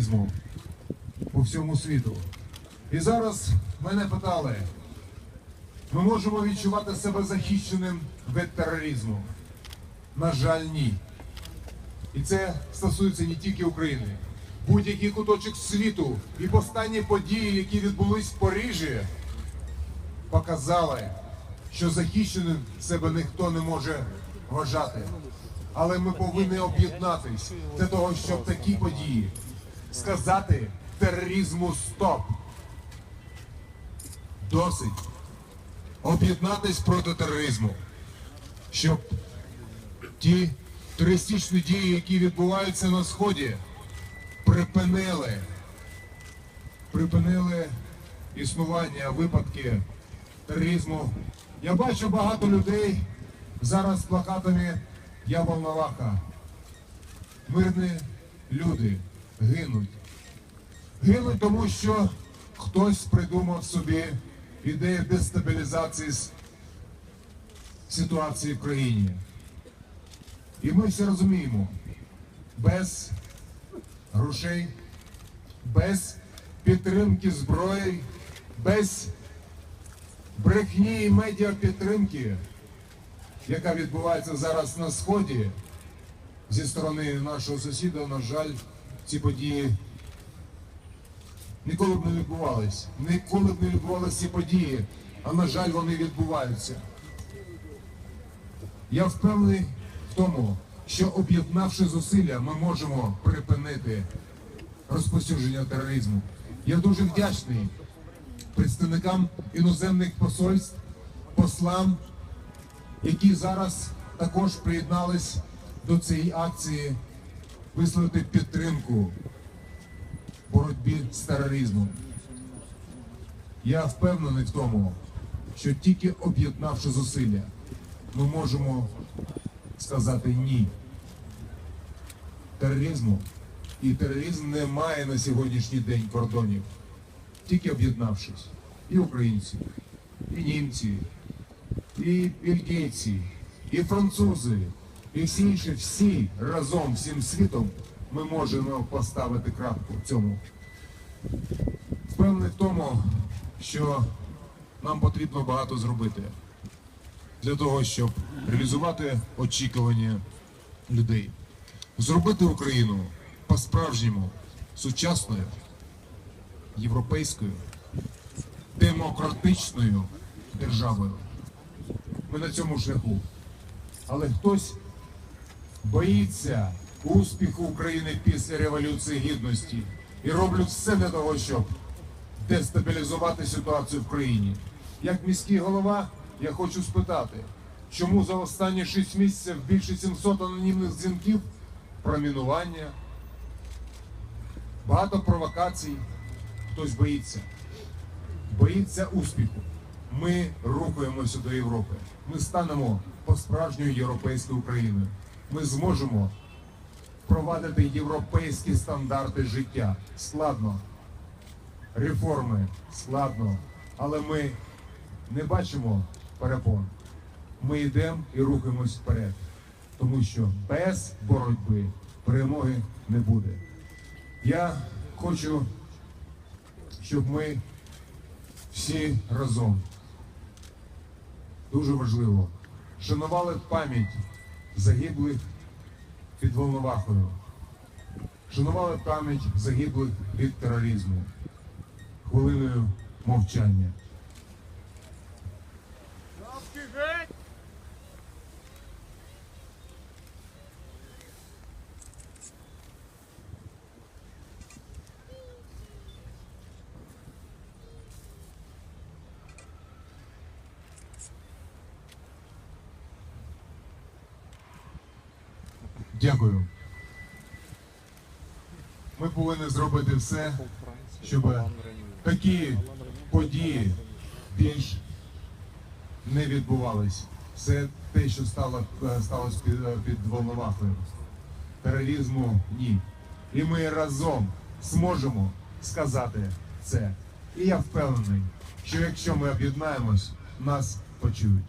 тероризму по всьому світу. І зараз мене питали, ми можемо відчувати себе захищеним від тероризму. На жаль, ні. І це стосується не тільки України. Будь-який куточок світу і останні події, які відбулись в Парижі, показали, що захищеним себе ніхто не може вважати. Але ми повинні об'єднатись для того, щоб такі події сказати тероризму стоп. Досить об'єднатись проти тероризму, щоб ті терористичні дії, які відбуваються на сході, припинили, припинили існування випадки тероризму. Я бачу багато людей зараз з плакатами Я Волноваха. Мирні люди гинуть. Гинуть тому, що хтось придумав собі ідею дестабілізації ситуації в країні. І ми всі розуміємо, без грошей, без підтримки зброї, без брехні і медіапідтримки, яка відбувається зараз на сході зі сторони нашого сусіда, на жаль, ці події ніколи б не відбувались. Ніколи б не відбувалися ці події, а на жаль, вони відбуваються. Я впевнений в тому, що об'єднавши зусилля, ми можемо припинити розповсюдження тероризму. Я дуже вдячний представникам іноземних посольств, послам, які зараз також приєднались до цієї акції висловити підтримку боротьбі з тероризмом. Я впевнений в тому, що тільки об'єднавши зусилля, ми можемо сказати ні тероризму. І тероризм не має на сьогоднішній день кордонів. Тільки об'єднавшись. І українці, і німці, і бельгійці, і французи, і всі інші, всі разом, всім світом ми можемо поставити крапку в цьому. Впевнений в тому, що нам потрібно багато зробити для того, щоб реалізувати очікування людей, зробити Україну по-справжньому сучасною, європейською, демократичною державою. Ми на цьому шляху. Але хтось боїться успіху України після Революції Гідності і роблять все для того, щоб дестабілізувати ситуацію в країні. Як міський голова, я хочу спитати, чому за останні 6 місяців більше 700 анонімних дзвінків про мінування, багато провокацій, хтось боїться. Боїться успіху. Ми рухаємося до Європи. Ми станемо по-справжньою європейською Україною. Ми зможемо впровадити європейські стандарти життя. Складно. Реформи складно. Але ми не бачимо перепон. Ми йдемо і рухаємось вперед. Тому що без боротьби перемоги не буде. Я хочу, щоб ми всі разом дуже важливо шанували пам'ять загиблих під Волновахою, шанували пам'ять загиблих від тероризму. Хвилиною мовчання. Дякую. Ми повинні зробити все, щоб такі події більш не відбувались. Це те, що стало, е, сталося під, е, під Волновахою. Тероризму ні. І ми разом зможемо сказати це. І я впевнений, що якщо ми об'єднаємось, нас почують.